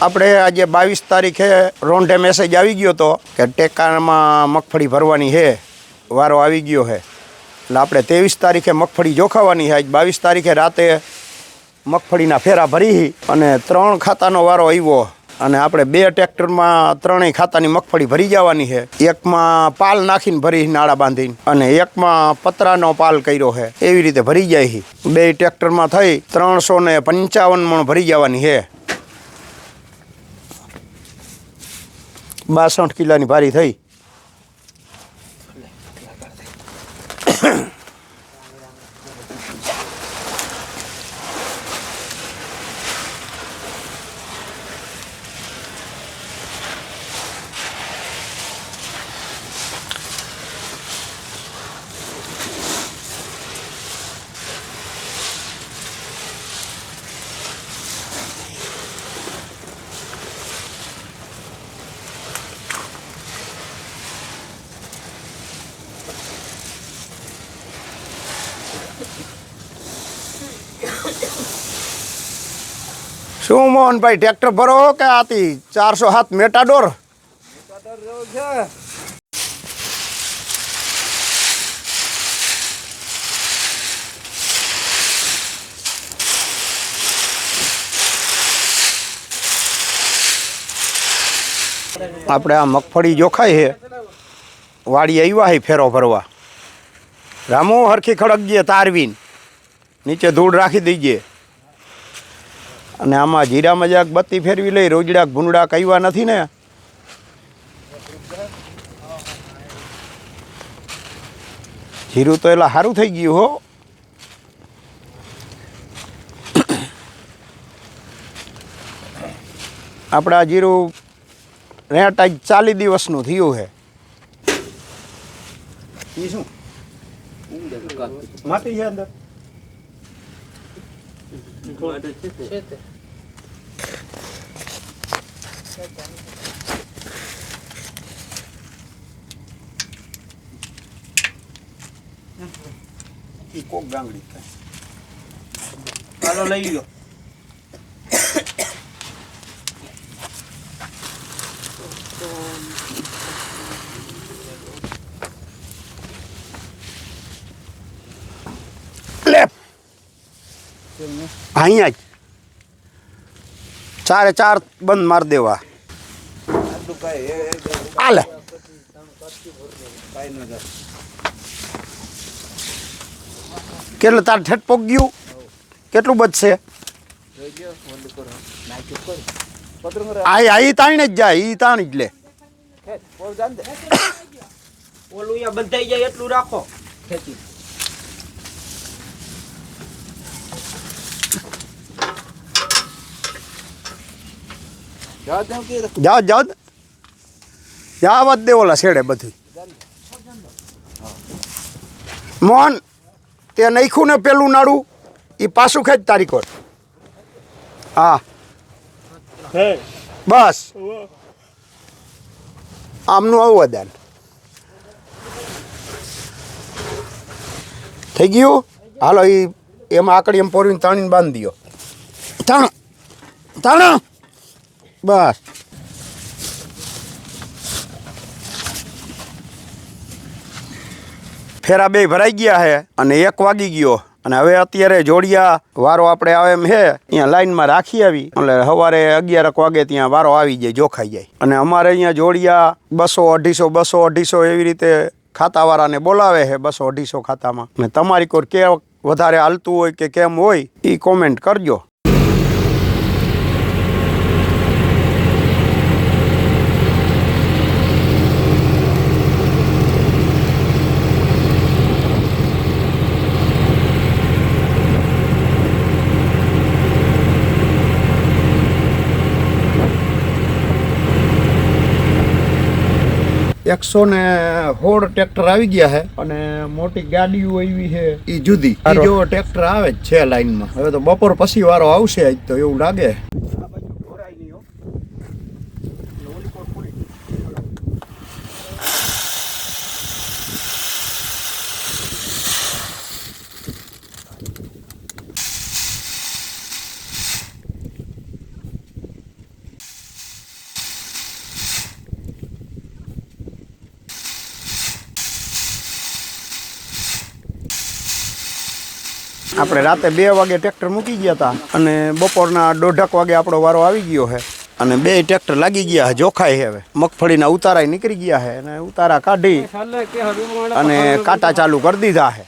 આપણે આજે બાવીસ તારીખે રોંઢે મેસેજ આવી ગયો હતો કે ટેકામાં મગફળી ભરવાની છે. વારો આવી ગયો છે. એટલે આપણે ત્રેવીસ તારીખે મગફળી જોખાવાની છે. આજ બાવીસ તારીખે રાતે મગફળીના ફેરા ભરી અને ત્રણ ખાતાનો વારો આવ્યો. અને આપણે બે ટ્રેક્ટરમાં ત્રણેય ખાતાની મગફળી ભરી જવાની છે. એકમાં પાલ નાખીને ભરી નાળા બાંધીને અને એકમાં પતરાનો પાલ કર્યો છે. એવી રીતે ભરી જાય છે. બે ટ્રેક્ટરમાં થઈ ત્રણસો ને પંચાવન મણ ભરી જવાની છે. બાસઠ કિલ્લાની ભારી થઈ. શું મોહનભાઈ ટ્રેક્ટર ભરો કે આતી ચારસો હાથ મેટાડોર આપણે આ મગફળી જોખાય છે. વાડી આવ્યા છે ફેરો ભરવા. રામો હરખી ખડકજે, તારવીન. નીચે ધૂળ રાખી દઈજે. અને આમાં જીરા મજાક બત્તી ફેરવી લઈ રોજડાક ભૂંડા કઈવા નથી ને? જીરું તો એલા સારું થઈ ગયું હો. આપણે આ જીરું રેટ આજ ચાલીસ દિવસનું થયું છે શું? માટી છે અંદર? Yukarıdan çete. અહીંયા જ ચારે ચાર બંધ માર દેવા. આલે. કેટલું તાર ઠેઠ પોક ગયું? કેટલું બચશે આ આ તાણી જ જાય, ઈ તાણી જ લે. ઓલું અહીંયા બંધાઈ જાય એટલું રાખો. ખેંચી જાઓ જાઓ જાવ વાત દે ઓલા છેડે બધું મોહન તે નાખ્યું ને પેલું નાડું એ પાછું ખેંચ તારી કોર હા. બસ. આમનું આવું દાન થઈ ગયું? હાલો એ એમાં આકડી એમ પોરીને તાણીને બાંધી દો તાણ. તાણ. બસ. ફેરા બે ભરાઈ ગયા છે અને એક વાગી ગયો. અને હવે અત્યારે જોડિયા વારો આપણે આવે એમ છે અહીંયા લાઈનમાં રાખી આવી. એટલે સવારે અગિયારક વાગે ત્યાં વારો આવી જાય, જોખાઈ જાય. અને અમારે અહીંયા જોડિયા બસો અઢીસો બસો અઢીસો એવી રીતે ખાતાવાળાને બોલાવે છે બસો અઢીસો ખાતામાં. અને તમારી કોર કે વધારે હાલતું હોય કે કેમ હોય એ કોમેન્ટ કરજો. એકસો ને હોળ ટ્રેક્ટર આવી ગયા છે અને મોટી ગાડીઓ આવી છે. એ જુદી. જો ટ્રેક્ટર આવે જ છે લાઈનમાં. હવે તો બપોર પછી વારો આવશે આજ તો એવું લાગે. આપણે રાતે બે વાગે ટ્રેક્ટર મૂકી ગયા હતા અને બપોરના દોઢક વાગે આપણો વારો આવી ગયો છે અને બે ટ્રેક્ટર લાગી ગયા છે જોખાય છે હવે. મગફળીના ઉતારા નીકળી ગયા છે અને ઉતારા કાઢી અને કાંટા ચાલુ કરી દીધા છે